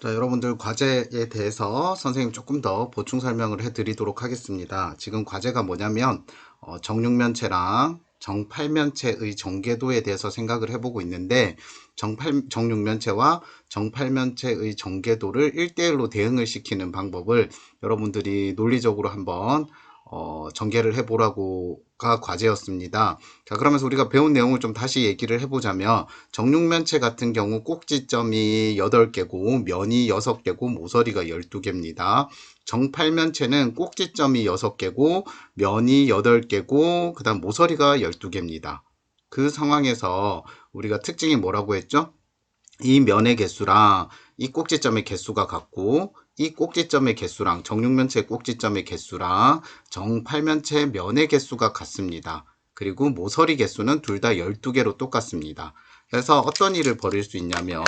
자, 여러분들 과제에 대해서 선생님 조금 더 보충 설명을 해 드리도록 하겠습니다. 지금 과제가 뭐냐면 어, 정육면체랑 정팔면체의 전개도에 대해서 생각을 해보고 있는데 정팔, 정육면체와 정팔면체의 전개도를 1대1로 대응을 시키는 방법을 여러분들이 논리적으로 한번 어, 전개를 해보라고 가 과제였습니다. 자, 그러면서 우리가 배운 내용을 좀 다시 얘기를 해보자면 정육면체 같은 경우 꼭지점이 8개고 면이 6개고 모서리가 12개입니다. 정팔면체는 꼭지점이 6개고 면이 8개고 그 다음 모서리가 12개입니다. 그 상황에서 우리가 특징이 뭐라고 했죠? 이 면의 개수랑 이 꼭지점의 개수가 같고 이 꼭지점의 개수랑 정육면체 꼭지점의 개수랑 정팔면체 면의 개수가 같습니다. 그리고 모서리 개수는 둘 다 12개로 똑같습니다. 그래서 어떤 일을 벌일 수 있냐면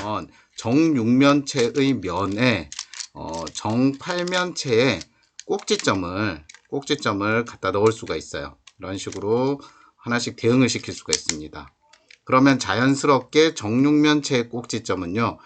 정육면체의 면에 어, 정팔면체의 꼭지점을 꼭지점을 갖다 넣을 수가 있어요. 이런 식으로 하나씩 대응을 시킬 수가 있습니다. 그러면 자연스럽게 정육면체의 꼭지점은요.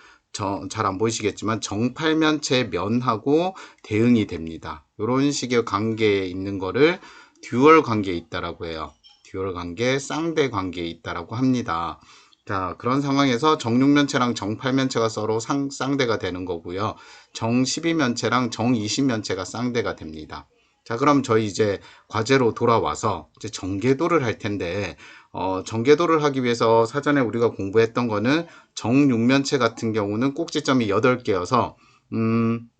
잘 안 보이시겠지만 정팔면체 면하고 대응이 됩니다. 이런 식의 관계에 있는 거를 듀얼 관계에 있다라고 해요. 듀얼 관계, 쌍대 관계에 있다라고 합니다. 자, 그런 상황에서 정육면체랑 정팔면체가 서로 상, 쌍대가 되는 거고요. 정12면체랑 정20면체가 쌍대가 됩니다. 자, 그럼 저희 이제 과제로 돌아와서 이제 전개도를 할 텐데, 어, 전개도를 하기 위해서 사전에 우리가 공부했던 거는 정육면체 같은 경우는 꼭지점이 8개여서, 음,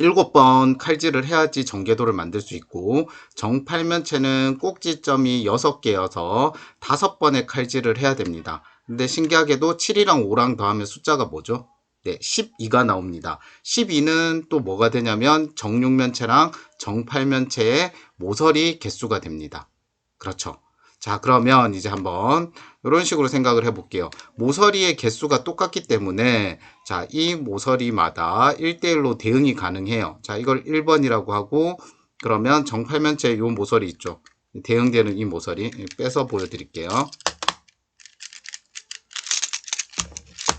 7번 칼질을 해야지 전개도를 만들 수 있고, 정팔면체는 꼭지점이 6개여서 5번의 칼질을 해야 됩니다. 근데 신기하게도 7이랑 5랑 더하면 숫자가 뭐죠? 네, 12가 나옵니다. 12는 또 뭐가 되냐면 정육면체랑 정팔면체의 모서리 개수가 됩니다. 그렇죠. 자, 그러면 이제 한번 이런 식으로 생각을 해볼게요. 모서리의 개수가 똑같기 때문에 자, 이 모서리마다 1대1로 대응이 가능해요. 자, 이걸 1번이라고 하고 그러면 정팔면체 이 모서리 있죠. 대응되는 이 모서리 빼서 보여드릴게요.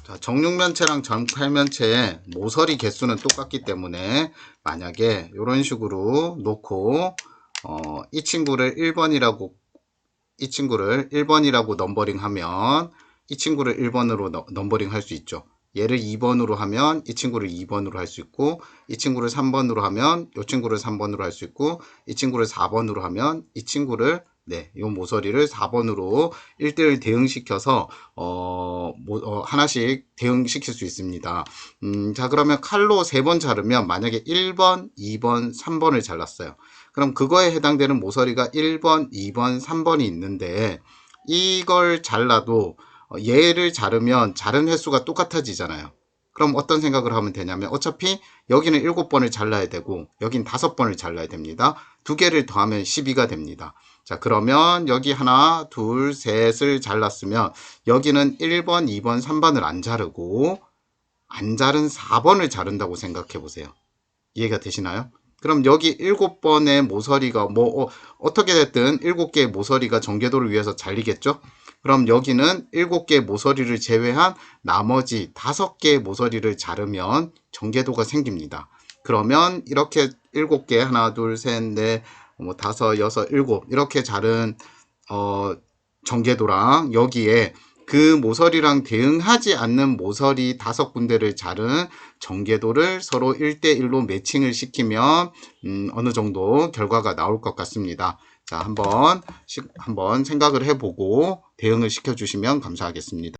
자, 정육면체랑 정팔면체의 모서리 개수는 똑같기 때문에 만약에 이런 식으로 놓고 어, 이 친구를 1번이라고 이 친구를 1번이라고 넘버링 하면 이 친구를 1번으로 넘버링 할 수 있죠. 얘를 2번으로 하면 이 친구를 2번으로 할 수 있고 이 친구를 3번으로 하면 이 친구를 3번으로 할 수 있고 이 친구를 4번으로 하면 이 친구를 네, 이 모서리를 4번으로 1대1 대응시켜서 어, 뭐, 어, 하나씩 대응시킬 수 있습니다. 음, 자 그러면 칼로 3번 자르면 만약에 1번, 2번, 3번을 잘랐어요. 그럼 그거에 해당되는 모서리가 1번, 2번, 3번이 있는데 이걸 잘라도 얘를 자르면 자른 횟수가 똑같아지잖아요. 그럼 어떤 생각을 하면 되냐면 어차피 여기는 7번을 잘라야 되고 여긴 5번을 잘라야 됩니다. 두 개를 더하면 12가 됩니다. 자 그러면 여기 하나 둘 셋을 잘랐으면 여기는 1번 2번 3번을 안 자르고 안 자른 4번을 자른다고 생각해 보세요 이해가 되시나요? 그럼 여기 7번의 모서리가 뭐 어, 떻게 됐든 7개의 모서리가 전개도를 위해서 잘리겠죠? 그럼 여기는 7개의 모서리를 제외한 나머지 5개의 모서리를 자르면 전개도가 생깁니다. 그러면 이렇게 7개 하나 둘 셋 넷 뭐 다섯, 여섯, 일곱 이렇게 자른 어, 전개도랑 여기에 그 모서리랑 대응하지 않는 모서리 다섯 군데를 자른 전개도를 서로 1대1로 매칭을 시키면 음, 어느 정도 결과가 나올 것 같습니다. 자, 한번 한번 생각을 해보고 대응을 시켜주시면 감사하겠습니다.